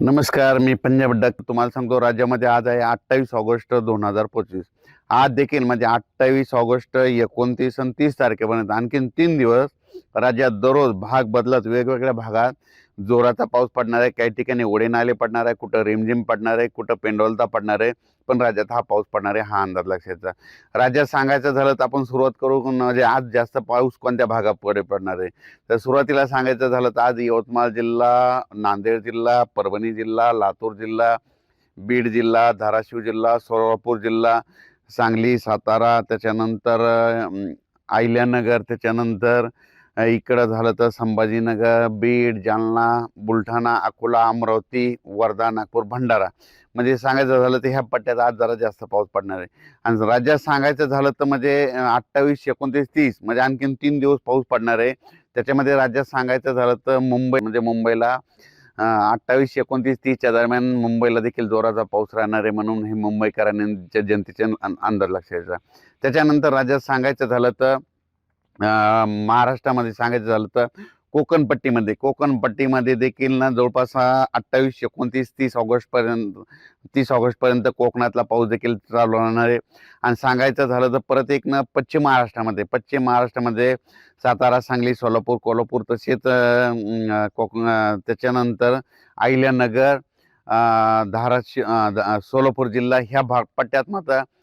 नमस्कार मी पंजाब डक. तुम्हाला सांगतो राज्यामध्ये आज आहे अठ्ठावीस ऑगस्ट दोन हजार पंचवीस. आज देखील म्हणजे अठ्ठावीस ऑगस्ट एकोणतीस आणि तीस तारखेपर्यंत आणखीन तीन दिवस राज्यात दररोज भाग बदलत वेगवेगळ्या भागात जोराचा पाऊस पडणार आहे काही ठिकाणी ओढे नाले पडणार आहे कुठं रिमझिम पडणार आहे कुठं पेंडोलता पडणार आहे पण राज्यात हा पाऊस पडणार आहे हा अंदाज लक्षाचा राज्यात सांगायचं झालं तर आपण सुरुवात करू म्हणजे आज जास्त पाऊस कोणत्या भागाकडे पडणार आहे? तर सुरुवातीला सांगायचं झालं तर आज यवतमाळ जिल्हा नांदेड जिल्हा परभणी जिल्हा लातूर जिल्हा बीड जिल्हा धाराशिव जिल्हा सोलापूर जिल्हा सांगली सातारा त्याच्यानंतर अहिल्यानगर त्याच्यानंतर इकडं झालं तर संभाजीनगर बीड जालना बुलढाणा अकोला अमरावती वर्धा नागपूर भंडारा. म्हणजे सांगायचं झालं तर ह्या पट्ट्यात आज जरा जास्त पाऊस पडणार आहे. आणि राज्यात सांगायचं झालं तर म्हणजे अठ्ठावीस एकोणतीस तीस म्हणजे आणखीन तीन दिवस पाऊस पडणार आहे. त्याच्यामध्ये राज्यात सांगायचं झालं तर मुंबई म्हणजे मुंबईला अठ्ठावीस एकोणतीस तीसच्या दरम्यान मुंबईला देखील जोराचा पाऊस राहणार आहे म्हणून हे मुंबईकरांच्या जनतेचे अंदाज लक्षात त्याच्यानंतर राज्यात सांगायचं झालं तर महाराष्ट्रामध्ये सांगायचं झालं तर कोकणपट्टीमध्ये कोकणपट्टीमध्ये देखील ना जवळपास अठ्ठावीस एकोणतीस तीस ऑगस्टपर्यंत तीस ऑगस्टपर्यंत कोकणातला पाऊस देखील चालू राहणार आहे. आणि सांगायचं झालं तर परत एक ना पश्चिम महाराष्ट्रामध्ये पश्चिम महाराष्ट्रामध्ये सातारा सांगली सोलापूर कोल्हापूर तसेच कोकण त्याच्यानंतर अहिल्यानगर धाराशिव सोलापूर जिल्हा ह्या भाग पट्ट्यात मात्र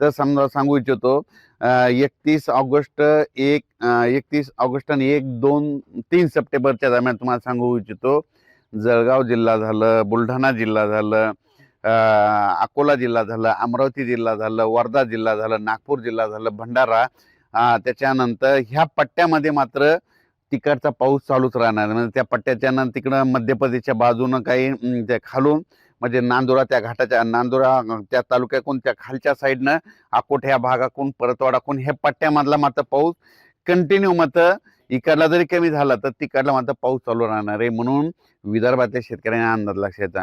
तर समजा सांगू इच्छितो एकतीस ऑगस्ट एक एकतीस ऑगस्ट आणि एक दोन तीन सप्टेंबरच्या दरम्यान तुम्हाला सांगू इच्छितो. जळगाव जिल्हा झालं बुलढाणा जिल्हा झालं अकोला जिल्हा झालं अमरावती जिल्हा झालं वर्धा जिल्हा झालं नागपूर जिल्हा झालं भंडारा त्याच्यानंतर ह्या पट्ट्यामध्ये मात्र तिकडचा पाऊस चालूच राहणार. म्हणजे त्या पट्ट्याच्या तिकडं मध्य प्रदेशच्या बाजूनं काही त्या खालून म्हणजे नांदुरा त्या घाटाच्या नांदुरा त्या तालुक्याकडून त्या खालच्या साईडनं आकोट ह्या भागाकडून परतवाडाकडून हे पट्ट्यामधला मात्र पाऊस कंटिन्यू मात्र इकडला जरी कमी झाला तर तिकडला मात्र पाऊस चालू राहणार आहे. म्हणून विदर्भातल्या शेतकऱ्यांना अंदाज लक्षात